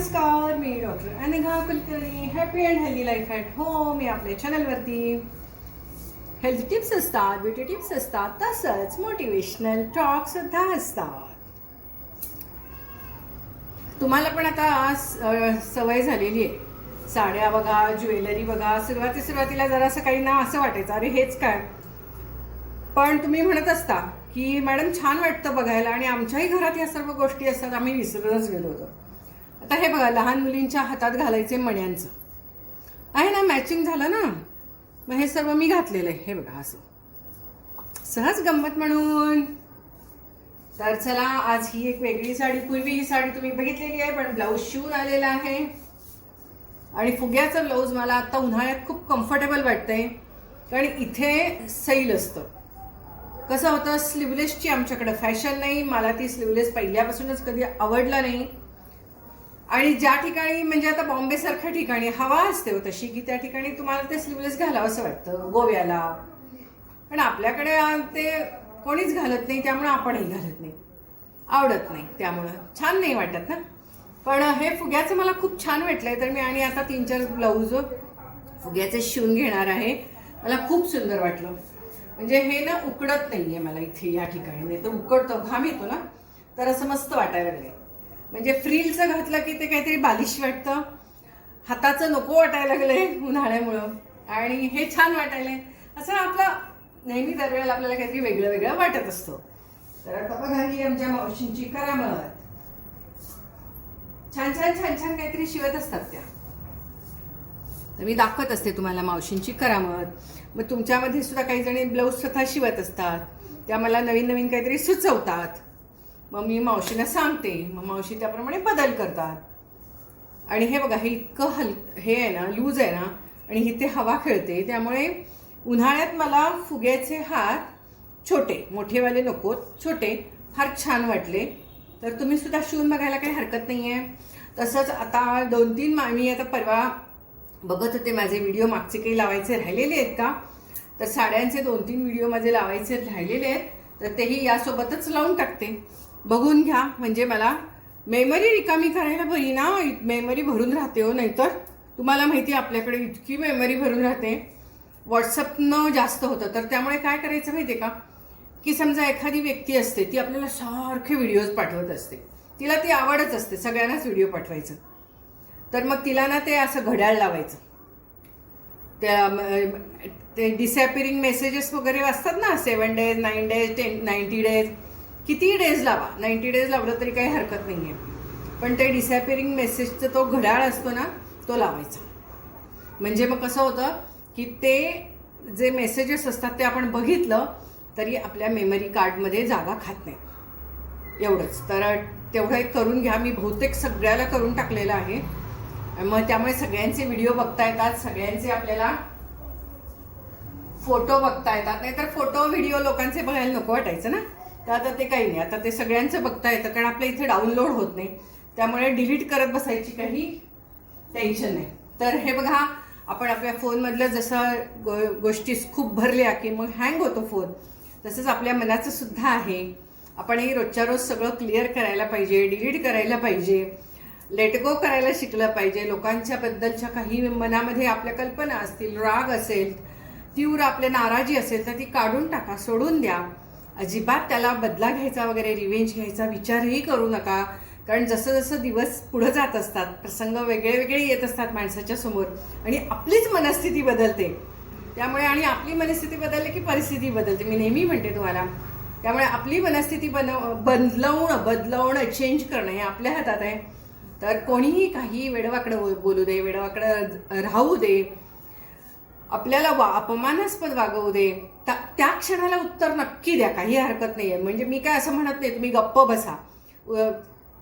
नमस्कार मी doctor Anagha Kulkarni. Happy and healthy life at home या आपल्या चॅनलवरती हेल्थ टिप्स असतात ब्युटी टिप्स असतात तसंच मोटिवेशनल टॉक सुद्धा असतात. तुम्हाला पण आता सवय झालेली आहे. साड्या बघा ज्वेलरी बघा सुरुवाती सुरुवातीला जरासं काही ना असं वाटायचं अरे हेच काय? पण तुम्ही म्हणत असता की मॅडम छान वाटतं बघायला आणि आमच्याही घरात या सर्व गोष्टी असतात आम्ही विसरूनच गेलो होतो. आता हे बघा लहान मुलींच्या हातात घालायचे मण्यांचं. आहे ना मॅचिंग झालं ना? मग हे सर्व मी घातलेलं आहे. हे बघा असं. सहज गंमत म्हणून. तर चला आज ही एक वेगळी साडी पूर्वी ही साडी तुम्ही बघितलेली आहे पण ब्लाऊज शिवून आलेला आहे. आणि फुग्याचं ब्लाऊज मला आता उन्हाळ्यात खूप कम्फर्टेबल वाटतंय. कारण इथे सैल असतं. कसं होतं स्लीवलेसची आमच्याकडे फॅशन नाही. मला ती स्लीवलेस पहिल्यापासूनच कधी आवडलं नाही. आणि ज्या ठिकाणी म्हणजे आता बॉम्बे सारख्या ठिकाणी हवा असते हो तशी की त्या ठिकाणी तुम्हाला ते स्लीवलेस घालावं असं वाटतं गोव्याला. पण आपल्याकडे ते कोणीच घालत नाही त्यामुळं आपणही घालत नाही. आवडत नाही त्यामुळं. छान नाही वाटत ना. पण हे फुग्याचं मला खूप छान वाटलंय तर मी आणि आता तीन चार ब्लाऊज फुग्याचे शिवून घेणार आहे. मला खूप सुंदर वाटलं. म्हणजे हे ना उकडत नाहीये मला इथे या ठिकाणी नाही तर उकडतो घाम येतो ना. तर असं मस्त वाटायला लागले म्हणजे फ्रीलचं घातलं की ते काहीतरी बालिश वाटतं. हाताचं नको वाटायला लागलंय उन्हाळ्यामुळं. आणि हे छान वाटायलंय. असं आपलं नेहमी दरवेळेला आपल्याला काहीतरी वेगळं वेगळं वाटत असतं. तर आता बघा ही आमच्या मावशींची करामत छान छान छान छान काहीतरी शिवत असतात त्या. तर मी दाखवत असते तुम्हाला मावशींची करामत मग तुमच्यामध्ये सुद्धा काही जणी ब्लाऊज स्वतः शिवत असतात. त्या मला नवीन नवीन काहीतरी सुचवतात. मग मी मावशीला सांगते. मग मावशी त्याप्रमाणे बदल करतात. आणि हे बघा हे इतकं हल हे आहे ना लूज आहे ना आणि इथे हवा खेळते. त्यामुळे उन्हाळ्यात मला फुग्याचे हात छोटे मोठेवाले नको छोटे फार छान वाटले. तर तुम्ही सुद्धा शिवून बघायला काही हरकत नाही आहे तसंच आता दोन तीन मा मी आता परवा बघत होते माझे व्हिडिओ मागचे काही लावायचे राहिलेले आहेत का? तर साड्यांचे दोन तीन व्हिडिओ माझे लावायचे राहिलेले आहेत. तर तेही यासोबतच लावून टाकते. बघून घ्या. म्हणजे मला मेमरी रिकामी करायला बरी ना? मेमरी भरून राहते हो नाहीतर. तुम्हाला माहिती आहे आपल्याकडे इतकी मेमरी भरून राहते. व्हॉट्सअपनं जास्त होतं. तर त्यामुळे काय करायचं माहिती आहे का? की समजा एखादी व्यक्ती असते ती आपल्याला सारखे व्हिडिओज पाठवत असते. तिला ती आवडच असते सगळ्यांनाच व्हिडिओ पाठवायचं. तर मग तिला ना ते असं घड्याळ लावायचं. त्या ते डिसॅपिरिंग मेसेजेस वगैरे असतात ना? Seven days nine days ten ninety days किती डेज लावा? नाईन्टी डेज लावलं तरी काही हरकत नाही आहे पण ते डिसॅपिरिंग मेसेजचा तो घड्याळ असतो ना तो लावायचा. म्हणजे मग कसं होतं की ते जे मेसेजेस असतात ते आपण बघितलं तरी आपल्या मेमरी कार्डमध्ये जागा खात नाही. एवढंच. तर तेवढं एक करून घ्या. मी बहुतेक सगळ्याला करून टाकलेलं आहे. मग त्यामुळे सगळ्यांचे व्हिडिओ बघता येतात. सगळ्यांचे आपल्याला फोटो बघता येतात. नाहीतर फोटो व्हिडिओ लोकांचे बघायला नको वाटायचं ना. तर आता ते काही नाही. आता ते सगळ्यांचं बघता येतं कारण आपल्या इथे डाउनलोड होत नाही. त्यामुळे डिलीट करत बसायची काही टेन्शन नाही. तर हे बघा आपण आपल्या फोनमधलं जसं गो गोष्टी खूप भरल्या की मग हँग होतो फोन. तसंच आपल्या मनाचं सुद्धा आहे. आपणही रोजच्या रोज सगळं क्लिअर करायला पाहिजे डिलीट करायला पाहिजे लेट गो करायला शिकलं पाहिजे. लोकांच्याबद्दलच्या काही मनामध्ये आपल्या कल्पना असतील राग असेल तीव्र आपल्या नाराजी असेल तर ती काढून टाका सोडून द्या. अजिबात त्याला बदला घ्यायचा वगैरे रिवेंज घ्यायचा विचारही करू नका. कारण जसं जसं दिवस पुढं जात असतात प्रसंग वेगळे वेगळे येत असतात माणसाच्या समोर आणि आपलीच मनस्थिती बदलते. त्यामुळे आणि आपली मनस्थिती बदलली की परिस्थिती बदलते. मी नेहमी म्हणते तुम्हाला त्यामुळे आपली मनस्थिती बनव बदलवणं बदलवणं चेंज करणं हे आपल्या हातात आहे. तर कोणीही काही वेडवाकडं बोलू दे वेडवाकडं राहू दे. आपल्याला वा अपमानास्पद वागवू दे. तर त्या क्षणाला उत्तर नक्की द्या काही हरकत नाही आहे म्हणजे मी काय असं म्हणत नाही तुम्ही गप्प बसा.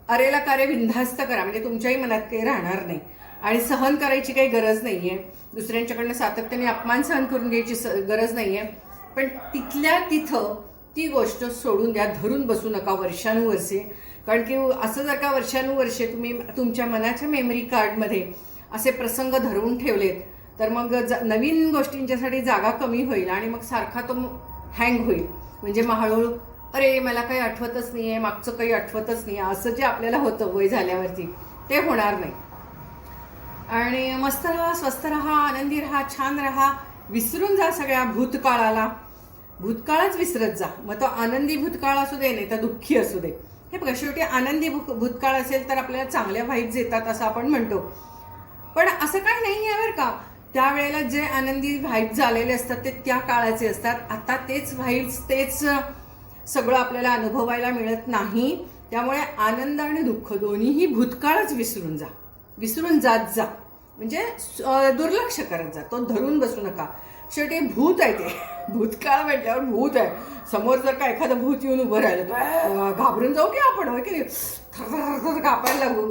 अरेला कार्य विंधास्त करा म्हणजे तुमच्याही मनात काही राहणार नाही. आणि सहन करायची काही गरज नाही आहे दुसऱ्यांच्याकडनं सातत्याने अपमान सहन करून घ्यायची स गरज नाही आहे पण तिथल्या तिथं ती गोष्ट सोडून द्या धरून बसू नका वर्षानुवर्षे. कारण की असं जर का वर्षानुवर्षे तुम्ही तुमच्या मनाच्या मेमरी कार्डमध्ये असे प्रसंग धरून ठेवलेत तर मग ज- नवीन गोष्टींच्यासाठी जागा कमी होईल आणि मग सारखा तो हँग होईल. म्हणजे मग हळूहळू अरे मला काही आठवतच नाही आहे मागचं काही आठवतच नाही आहे असं जे आपल्याला होतं वय झाल्यावरती ते होणार नाही. आणि मस्त राहा स्वस्त राहा आनंदी राहा छान राहा विसरून जा सगळ्या भूतकाळाला. भूतकाळच विसरत जा. मग तो आनंदी भूतकाळ असू दे नाही तर दुःखी असू दे. हे बघा शेवटी आनंदी भूक- भूतकाळ असेल तर आपल्याला चांगल्या व्हाईब्स येतात असं आपण म्हणतो. पण असं काही नाही आहे बरं का. त्यावेळेला जे आनंदी व्हाईब्स आलेले असतात ते त्या काळाचे असतात आता तेच व्हाईब्स तेच सगळं आपल्याला अनुभवायला मिळत नाही त्यामुळे आनंद आणि दुःख दोन्हीही भूतकाळच विसरून जा विसरून जात जा म्हणजे दुर्लक्ष करत जा तो धरून बसू नका शेवटी भूत आहे ते भूतकाळ म्हटल्यावर भूत आहे समोर जर का एखादं भूत येऊन उभं राहिलं घाबरून जाऊ की आपण होय की थर थरथर कापायला लागू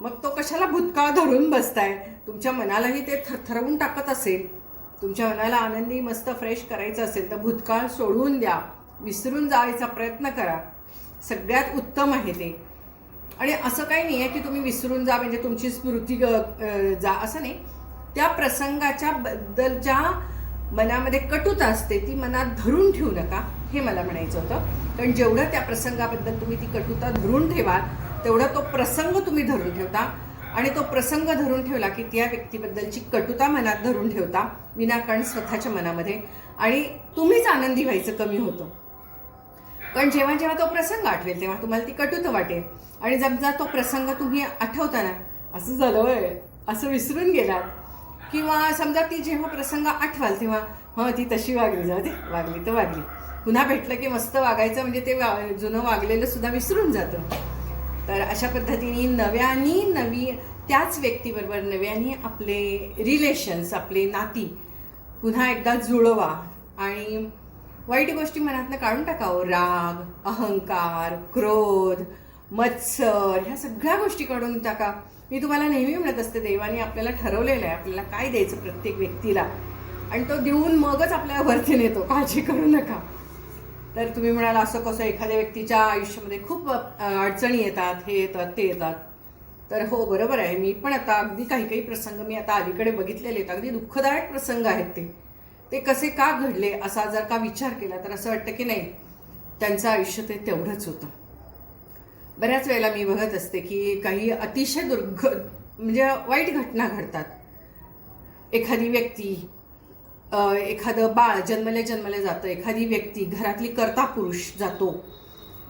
मग तो कशाला भूतकाळ धरून बसताय तुमच्या मनालाही ते थरथरवून टाकत असेल तुमच्या मनाला आनंदी मस्त फ्रेश करायचं असेल तर भूतकाळ सोडून द्या विसरून जायचा प्रयत्न करा. सगळ्यात उत्तम आहे ते. आणि असं काही नाही आहे की तुम्ही विसरून जा म्हणजे तुमची स्मृती ग- जा असं नाही. त्या प्रसंगाच्या बद्दलच्या मनामध्ये कटुता असते ती मनात धरून ठेवू नका हे मला म्हणायचं होतं. कारण जेवढं त्या प्रसंगाबद्दल तुम्ही ती कटुता धरून ठेवाल तेवढा तो प्रसंग तुम्ही धरून ठेवता. आणि तो प्रसंग धरून ठेवला की त्या व्यक्तीबद्दलची कटुता मनात धरून ठेवता विनाकारण स्वतःच्या मनामध्ये. आणि तुम्हीच आनंदी व्हायचं कमी होतं. कारण जेव्हा जेव्हा तो प्रसंग आठवेल तेव्हा तुम्हाला ती कटुत वाटेल. आणि जमजा तो प्रसंग तुम्ही आठवताना असं झालं होय असं विसरून गेलात किंवा समजा ती जेव्हा प्रसंग आठवाल तेव्हा हं ती तशी वागली जाऊ दे वागली तर वागली. पुन्हा भेटलं की मस्त वागायचं म्हणजे ते वा- जुनं वागलेलं सुद्धा विसरून जातं. तर अशा पद्धतीने नव्याने नवी त्याच व्यक्तीबरोबर नव्याने आपले रिलेशन्स आपले नाती पुन्हा एकदा जुळवा. आणि वाईट गोष्टी मनातनं काढून टाकावं. राग अहंकार क्रोध मत्सर ह्या सगळ्या गोष्टी काढून टाका. मी तुम्हाला नेहमी म्हणत असते देवाने आपल्याला ठरवलेलं आहे आपल्याला काय द्यायचं प्रत्येक व्यक्तीला? आणि तो देऊन मगच आपल्याला वरती नेतो. काळजी करू नका. तर तुम्ही म्हणाल असं कसं एखाद्या व्यक्तीच्या आयुष्यामध्ये खूप अडचणी येतात हे येतात ते येतात. तर हो बरोबर आहे. मी पण आता अगदी काही काही प्रसंग मी आता अलीकडे बघितलेले आहेत. अगदी दुःखदायक प्रसंग आहेत ते. ते कसे का घडले असा जर का विचार केला तर असं वाटतं की नाही त्यांचं आयुष्य ते तेवढंच होतं. बऱ्याच वेळेला मी बघत असते की काही अतिशय दुर्घ म्हणजे वाईट घटना घडतात. एखादी व्यक्ती एखादं बाळ जन्मले जन्मले जातं एखादी व्यक्ती घरातली कर्ता पुरुष जातो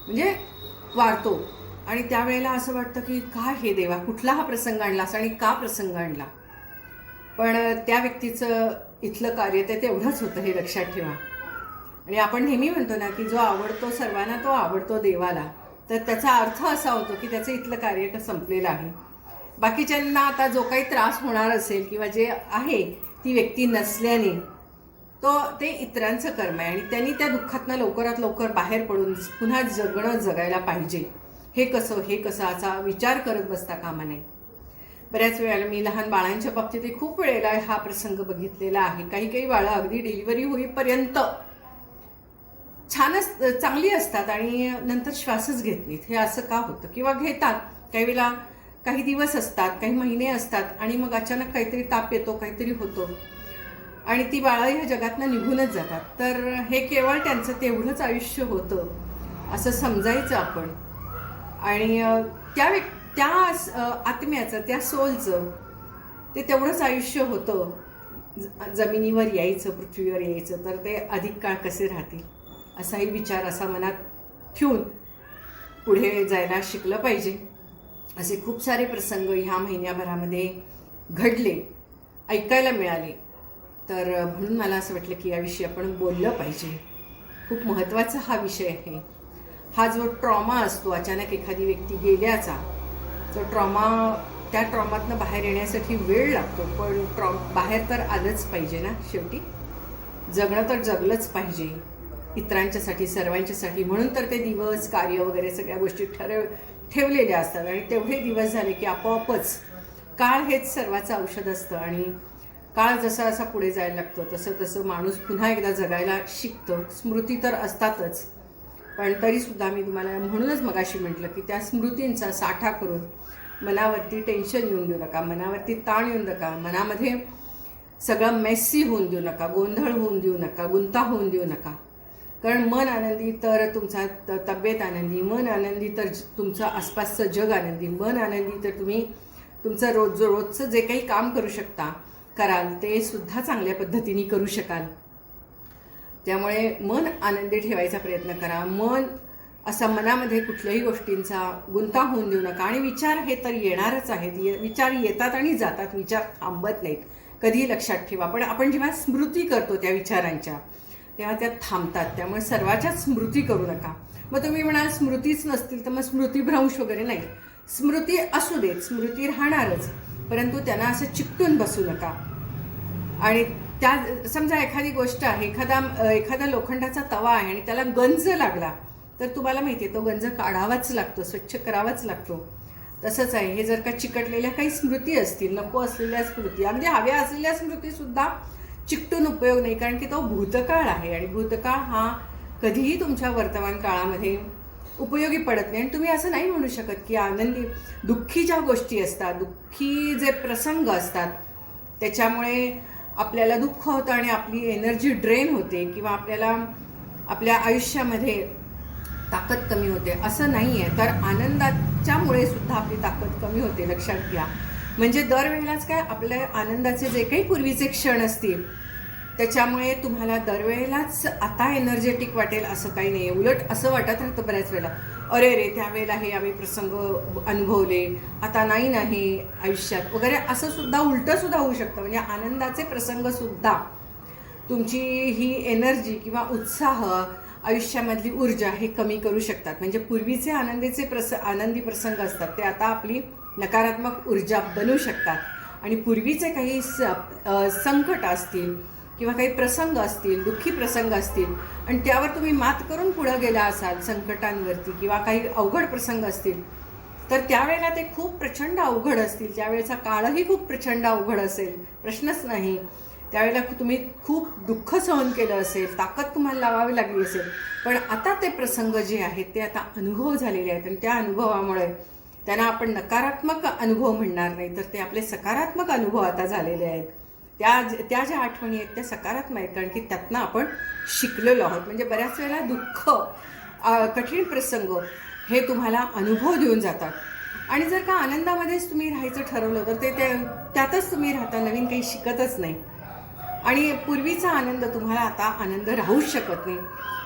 म्हणजे वारतो. आणि त्यावेळेला असं वाटतं की का हे देवा कुठला हा प्रसंग आणलास आणि का प्रसंग आणला? पण त्या व्यक्तीचं इथलं कार्य ते तेवढंच होतं हे लक्षात ठेवा. आणि आपण नेहमी म्हणतो ना की जो आवडतो सर्वांना तो आवडतो देवाला. तर त्याचा अर्थ असा होतो की त्याचं इथलं कार्य संपलेलं आहे. बाकीच्यांना आता जो काही त्रास होणार असेल किंवा जे आहे ती व्यक्ती नसल्याने तो ते इतरांचं कर्म आहे आणि त्यांनी त्या दुःखातनं लवकरात लवकर बाहेर पडून पुन्हा जगणं जगायला पाहिजे. हे कसं हे कसं असा विचार करत बसता कामा नये. बऱ्याच वेळेला मी लहान बाळांच्या बाबतीत खूप वेळेला हा प्रसंग बघितलेला आहे. काही काही बाळं अगदी डिलिव्हरी होईपर्यंत छानच चांगली असतात आणि नंतर श्वासच घेत नाहीत. हे असं का होतं? किंवा घेतात. काही वेळेला काही दिवस असतात काही महिने असतात आणि मग अचानक काहीतरी ताप येतो काहीतरी होतो. आणि ती बाळं ह्या जगातनं निघूनच जातात. तर हे केवळ त्यांचं तेवढंच आयुष्य होतं असं समजायचं आपण. आणि त्या व्यक् त्या आत्म्याचं त्या सोलचं ते तेवढंच आयुष्य होतं. ज- जमिनीवर यायचं पृथ्वीवर यायचं तर ते अधिक काळ कसे राहतील? असाही विचार असा मनात ठेवून पुढे जायला शिकलं पाहिजे. असे खूप सारे प्रसंग ह्या महिन्याभरामध्ये घडले ऐकायला मिळाले. तर म्हणून मला असं वाटलं की याविषयी आपण बोललं पाहिजे. खूप महत्त्वाचा हा विषय आहे. हा जो ट्रॉमा असतो अचानक एखादी व्यक्ती गेल्याचा तो ट्रॉमा त्या ट्रॉमातनं बाहेर येण्यासाठी वेळ लागतो. पण ट्रॉ बाहेर तर आलंच पाहिजे ना शेवटी? जगणं तर जगलंच पाहिजे. इतरांच्यासाठी सर्वांच्यासाठी. म्हणून तर ते दिवस कार्य वगैरे सगळ्या गोष्टी ठरव ठेवलेल्या असतात आणि तेवढे दिवस झाले की आपोआपच काळ हेच सर्वाचं औषध असतं. आणि काळ जसा जसा पुढे जायला लागतो तसं तसं माणूस पुन्हा एकदा जगायला शिकतं. स्मृती तर असतातच. पण तरीसुद्धा मी तुम्हाला म्हणूनच मगाशी म्हटलं की त्या स्मृतींचा साठा करून मनावरती टेन्शन येऊन देऊ नका मनावरती ताण येऊन नका मनामध्ये सगळं मेस्सी होऊन देऊ नका गोंधळ होऊन देऊ नका गुंता होऊन देऊ नका. कारण मन आनंदी तर तुमचा त- तब्येत आनंदी मन आनंदी तर तुमचं आसपासचं जग आनंदी मन आनंदी तर तुम्ही तुमचं रोज रोजचं जे काही काम करू शकता कराल ते सुद्धा चांगल्या पद्धतीने करू शकाल. त्यामुळे मन आनंदी ठेवायचा प्रयत्न करा. मन असा मनामध्ये कुठल्याही गोष्टींचा गुंता होऊन देऊ नका. आणि विचार हे तर येणारच आहेत. ये- विचार येतात आणि जातात. विचार थांबत नाहीत. कधीही लक्षात ठेवा. पण आपण जेव्हा स्मृती करतो त्या विचारांच्या तेव्हा त्या थांबतात. त्यामुळे सर्वाच्या स्मृती करू नका. मग तुम्ही म्हणाल स्मृतीच नसतील तर मग स्मृतीभ्रंश वगैरे नाही. स्मृती असू देत स्मृती राहणारच. परंतु त्यांना असं चिकटून बसू नका. आणि त्या समजा एखादी गोष्ट आहे एखादा एखादा लोखंडाचा तवा आहे आणि त्याला गंज लागला तर तुम्हाला माहिती आहे तो गंज काढावाच लागतो स्वच्छ करावाच लागतो. तसंच आहे हे जर का चिकटलेल्या काही स्मृती असतील नको असलेल्या स्मृती अगदी हव्या असलेल्या स्मृतीसुद्धा चिकटून उपयोग नाही कारण की तो भूतकाळ आहे आणि भूतकाळ हा कधीही तुमच्या वर्तमान काळामध्ये उपयोगी पडत नाही. आणि तुम्ही असं नाही म्हणू शकत की आनंदी दुःखी ज्या गोष्टी असतात दुःखी जे प्रसंग असतात त्याच्यामुळे आपल्याला दुःख होतं आणि आपली एनर्जी ड्रेन होते किंवा आपल्याला आपल्या आयुष्यामध्ये ताकद कमी होते असं नाही आहे तर आनंदाच्यामुळे सुद्धा आपली ताकद कमी होते लक्षात घ्या. म्हणजे दरवेळेलाच काय आपल्या आनंदाचे जे काही पूर्वीचे क्षण असतील त्याच्यामुळे तुम्हाला दरवेळेलाच आता एनर्जेटिक वाटेल असं काही नाही उलट असं वाटत राहतं बऱ्याच वेळेला. अरे रे त्यावेळेला हे आम्ही प्रसंग अनुभवले आता नाही नाही आयुष्यात वगैरे असं सुद्धा उलटं सुद्धा होऊ शकतं. म्हणजे आनंदाचे प्रसंग सुद्धा तुमची ही एनर्जी किंवा उत्साह आयुष्यामधली ऊर्जा हे कमी करू शकतात. म्हणजे पूर्वीचे आनंदीचे प्रस आनंदी प्रसंग असतात. ते आता आपली नकारात्मक ऊर्जा बनू शकतात. आणि पूर्वीचे काही स संकट असतील किंवा काही प्रसंग असतील दुःखी प्रसंग असतील आणि त्यावर तुम्ही मात करून पुढं गेला असाल संकटांवरती किंवा काही अवघड प्रसंग असतील तर त्यावेळेला ते खूप प्रचंड अवघड असतील. त्यावेळेचा काळही खूप प्रचंड अवघड असेल. प्रश्नच नाही. त्यावेळेला तुम्ही खूप दुःख सहन केलं असेल ताकद तुम्हाला लावावी लागली असेल. पण आता ते प्रसंग जे आहेत ते आता अनुभव झालेले आहेत. आणि त्या अनुभवामुळे त्यांना आपण नकारात्मक अनुभव म्हणणार नाही तर ते आपले सकारात्मक अनुभव आता झालेले आहेत. त्या त्या ज्या आठवणी आहेत त्या सकारात्मक आहेत कारण की त्यातनं आपण शिकलेलो आहोत. म्हणजे बऱ्याच वेळेला दुःख कठीण प्रसंग हे तुम्हाला अनुभव देऊन जातात. आणि जर का आनंदामध्येच तुम्ही राहायचं ठरवलं तर ते त्या- त्यातच तुम्ही राहता नवीन काही शिकतच नाही. आणि पूर्वीचा आनंद तुम्हाला आता आनंद राहूच शकत नाही.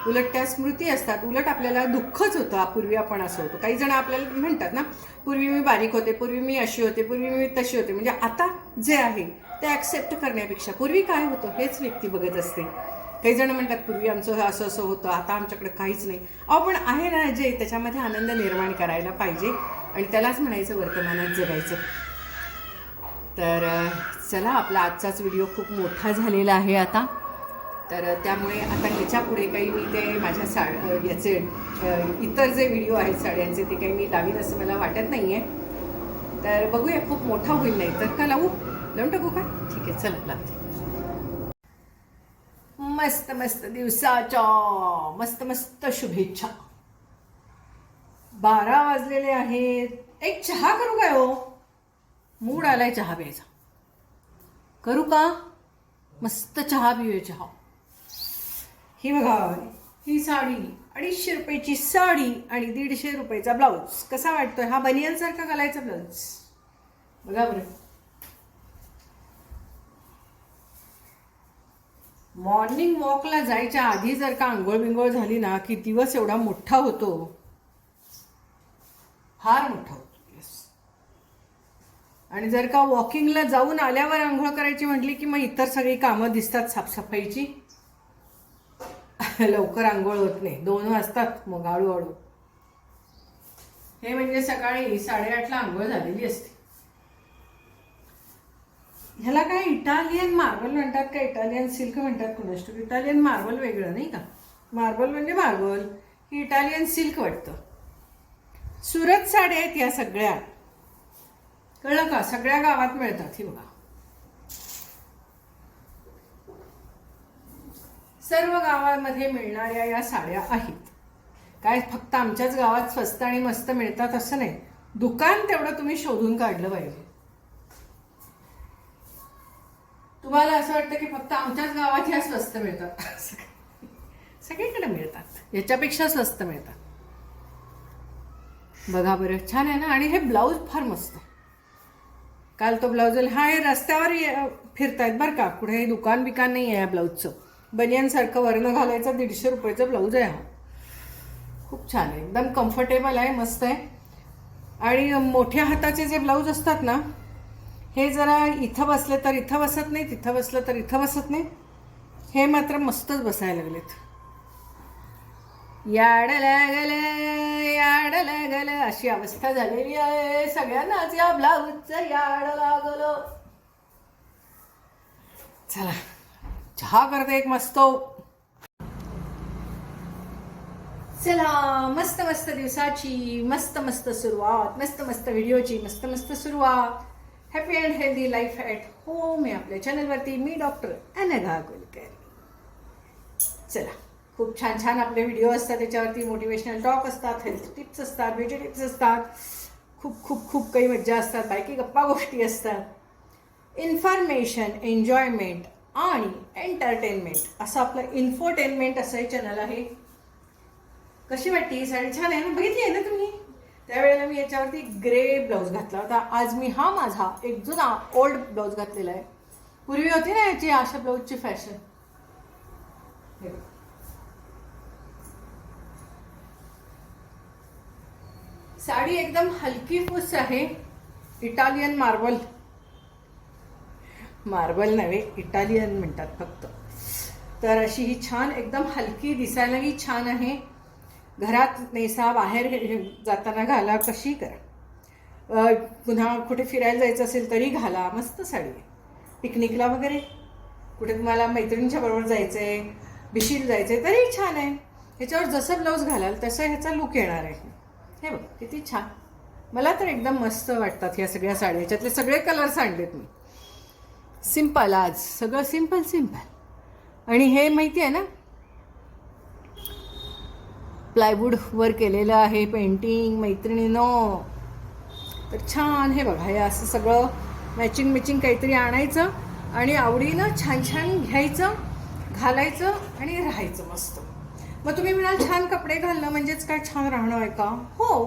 उलट त्या स्मृती असतात उलट आपल्याला दुःखच होतं पूर्वी आपण असं होतो. काही जण आपल्याला म्हणतात ना पूर्वी मी बारीक होते पूर्वी मी अशी होते पूर्वी मी तशी होते. म्हणजे आता जे आहे ते ॲक्सेप्ट करण्यापेक्षा पूर्वी काय होतं हेच व्यक्ती बघत असते. काही जण म्हणतात पूर्वी आमचं असं असं होतं आता आमच्याकडे काहीच नाही. अहो पण आहे ना जे त्याच्यामध्ये आनंद निर्माण करायला पाहिजे आणि त्यालाच म्हणायचं वर्तमानात जगायचं. तर चला आपला आजचाच व्हिडिओ खूप मोठा झालेला आहे आता. तर त्यामुळे आता ह्याच्या पुढे काही मी ते माझ्या सा याचे इतर जे व्हिडिओ आहेत साड्यांचे ते काही मी लावीन असं मला वाटत नाही आहे तर बघूया खूप मोठा होईल नाही तर. का लावू? लावून टाकू का? ठीक आहे चला लावते. मस्त मस्त दिवसाच्या मस्त मस्त शुभेच्छा. बारा वाजलेले आहेत. एक चहा करू काय हो? मूड आलाय चहा प्यायचा. करू का? मस्त चहा पिऊया चहा. ही बघा ही साडी अडीचशे रुपयाची साडी आणि दीडशे रुपयाचा ब्लाऊज. कसा वाटतोय? हा बनियनसारखा घालायचा ब्लाऊज. बघा बरं. मॉर्निंग वॉकला जायच्या आधी जर का आंघोळ बिंघोळ झाली ना की दिवस एवढा मोठा होतो. फार मोठा होतो आणि जर का वॉकिंगला जाऊन आल्यावर आंघोळ करायची म्हटली की मग इतर सगळी कामं दिसतात साफसफाईची. लवकर आंघोळ होत नाही. दोन वाजतात मग हळूहळू हे म्हणजे सकाळी साडेआठला आंघोळ झालेली असते. ह्याला काय इटालियन मार्बल म्हणतात का? इटालियन सिल्क म्हणतात कुणाष्ट इटालियन मार्बल वेगळं नाही का? मार्बल म्हणजे मार्बल. ही इटालियन सिल्क वाटतं. सुरत साड्या आहेत या सगळ्या. कळलं का? सगळ्या गावात मिळतात ही बघा. सर्व गावामध्ये मिळणाऱ्या या साड्या आहेत. काय फक्त आमच्याच गावात स्वस्त आणि मस्त मिळतात असं नाही. दुकान तेवढं तुम्ही शोधून काढलं पाहिजे. तुम्हाला असं वाटतं की फक्त आमच्याच गावात ह्या स्वस्त मिळतात. सगळीकडे मिळतात. याच्यापेक्षा स्वस्त मिळतात. बघा बरं छान आहे ना? आणि हे ब्लाऊज फार मस्त. काल तो ब्लाऊज हा हे रस्त्यावर ये- फिरतायत बरं का? कुठे दुकान बिकान नाही आहे या ब्लाऊजचं. बनियनसारखं वर्ण घालायचं दीडशे रुपयाचा ब्लाऊज आहे हा. खूप छान आहे. एकदम कम्फर्टेबल आहे मस्त आहे. आणि मोठ्या हाताचे जे ब्लाऊज असतात ना हे जरा इथं बसले तर इथं बसत नाही तिथं बसलं तर इथं बसत नाही. हे मात्र मस्तच बसायला लागलेत. याड लागल याड लागल अशी अवस्था झालेली आहे. सगळ्यांनाच या ब्लाऊजचं याड लागलं. चला. चहा करते एक मस्त चला, मस्त मस्त दिवसाची, मस्त मस्त सुरुवात, मस्त मस्त व्हिडिओची, मस्त मस्त सुरुवात. Happy and healthy life at home आहे आपल्या चॅनलवरती मी डॉक्टर अनघा कुलकर चला, खूप छान छान आपले व्हिडिओ असतात, त्याच्यावरती मोटिवेशनल टॉक असतात हेल्थ टिप्स असतात ब्युटी टिप्स असतात. खूप खूप खूप काही मज्जा असतात बाकी गप्पा गोष्टी असतात. इन्फॉर्मेशन एन्जॉयमेंट आणि एंटरटेनमेंट असं आपलं इन्फोटेनमेंट असं हे चॅनल आहे. कशी वाटते ही साडी? छान आहे ना? बघितली आहे ना तुम्ही? त्यावेळेला मी याच्यावरती ग्रे ब्लाऊज घातला होता. आज मी हा माझा एक जुना ओल्ड ब्लाऊज घातलेला आहे. पूर्वी होती ना याची अशा ब्लाऊजची फॅशन हे साडी एकदम हलकी फुस आहे. इटालियन मार्बल मार्बल नव्हे इटालियन म्हणतात फक्त. तर अशी ही छान एकदम हलकी दिसायलाही छान आहे. घरात नेसा बाहेर जाताना घाला कशी करा. पुन्हा कुठे फिरायला जायचं असेल तरी घाला मस्त साडी आहे. पिकनिकला वगैरे? कुठे तुम्हाला मैत्रिणीच्या बरोबर जायचं आहे बिशील जायचं आहे तरी छान आहे. ह्याच्यावर जसं ब्लाऊज घालाल तसं ह्याचा लुक येणार आहे. हे बघ किती छान. मला तर एकदम मस्त वाटतात ह्या सगळ्या साड्या. ह्याच्यातले सगळे कलर्स आणलेत मी. सिंपल आज सगळं सिंपल सिंपल आणि हे माहिती आहे ना? प्लायवूडवर केलेलं आहे पेंटिंग मैत्रिणीनो. तर छान हे बघा हे असं सगळं मॅचिंग मॅचिंग काहीतरी आणायचं आणि आवडीनं छान छान घ्यायचं घालायचं आणि राहायचं मस्त. मग तुम्ही म्हणाल छान कपडे घालणं म्हणजेच काय छान राहणं आहे का? हो.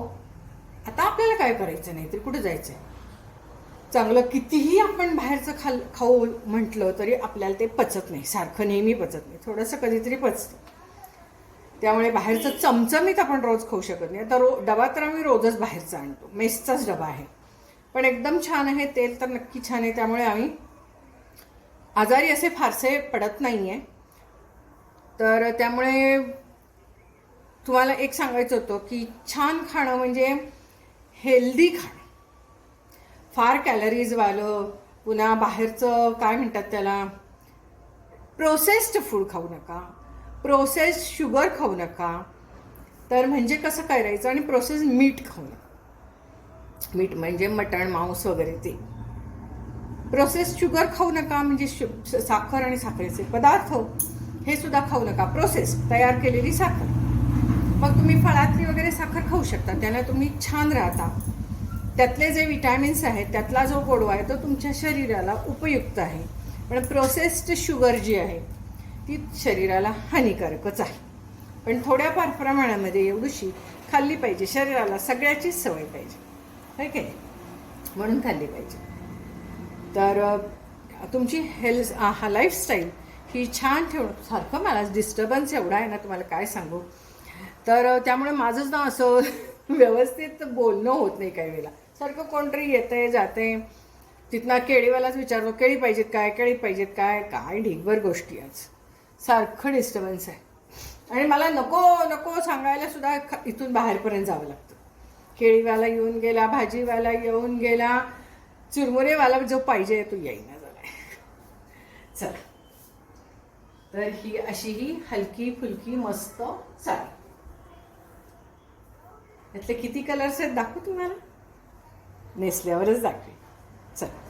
आता आपल्याला काय करायचं? नाही तरी कुठं जायचं आहे चांगलं कितीही आपण बाहेरचं खाल खाऊ म्हटलं तरी आपल्याला ते पचत नाही. सारखं नेहमी पचत नाही. थोडंसं कधीतरी पचतं. त्यामुळे बाहेरचं चमचमीत आपण रोज खाऊ शकत नाही. आता रो डबा तर आम्ही रोजच बाहेरचा आणतो. मेसचाच डबा आहे. पण एकदम छान आहे तेल तर नक्की छान आहे. त्यामुळे आम्ही आजारी असे फारसे पडत नाही आहे तर त्यामुळे तुम्हाला एक सांगायचं होतं की छान खाणं म्हणजे हेल्दी खाणं. फार कॅलरीजवालं पुन्हा बाहेरचं काय म्हणतात त्याला? प्रोसेस्ड फूड खाऊ नका. प्रोसेस्ड शुगर खाऊ नका. तर म्हणजे कसं करायचं? आणि प्रोसेस मीठ खाऊ नका. मीठ म्हणजे मटण मांस वगैरे ते. प्रोसेस शुगर खाऊ नका म्हणजे शु साखर आणि साखरेचे पदार्थ हे सुद्धा खाऊ नका. प्रोसेस तयार केलेली साखर. मग तुम्ही फळातली वगैरे साखर खाऊ शकता. त्याला तुम्ही छान राहता. त्यातले जे विटॅमिन्स आहेत त्यातला जो गोडवा आहे तो तुमच्या शरीराला उपयुक्त आहे. पण प्रोसेस्ड शुगर जी आहे ती शरीराला हानिकारकच आहे. पण थोड्याफार प्रमाणामध्ये एवढीशी खाल्ली पाहिजे. शरीराला सगळ्याचीच सवय पाहिजे. आहे काय म्हणून खाल्ली पाहिजे. तर तुमची हेल्थ हा लाईफस्टाईल ही छान ठेवणं सारखं मला डिस्टर्बन्स एवढा आहे ना तुम्हाला काय सांगू? तर त्यामुळे माझंच ना असं व्यवस्थित बोलणं होत नाही काही वेळेला. सारखं कोणतरी येतंय जाते तिथनं केळीवालाच विचारतो केळी पाहिजेत काय केळी पाहिजेत काय? काय ढिगभर गोष्टी आज. सारखं डिस्टर्बन्स आहे. आणि मला नको नको सांगायला सुद्धा इथून बाहेरपर्यंत जावं लागतं. केळीवाला येऊन गेला भाजीवाला येऊन गेला चुरमुरेवाला जो पाहिजे तो येईना झालाय. चला. तर ही अशी ही हलकी फुलकी मस्त साडी. यातले किती कलर्स आहेत दाखवू तुम्हाला? नेसल्यावरच दाखवेन चला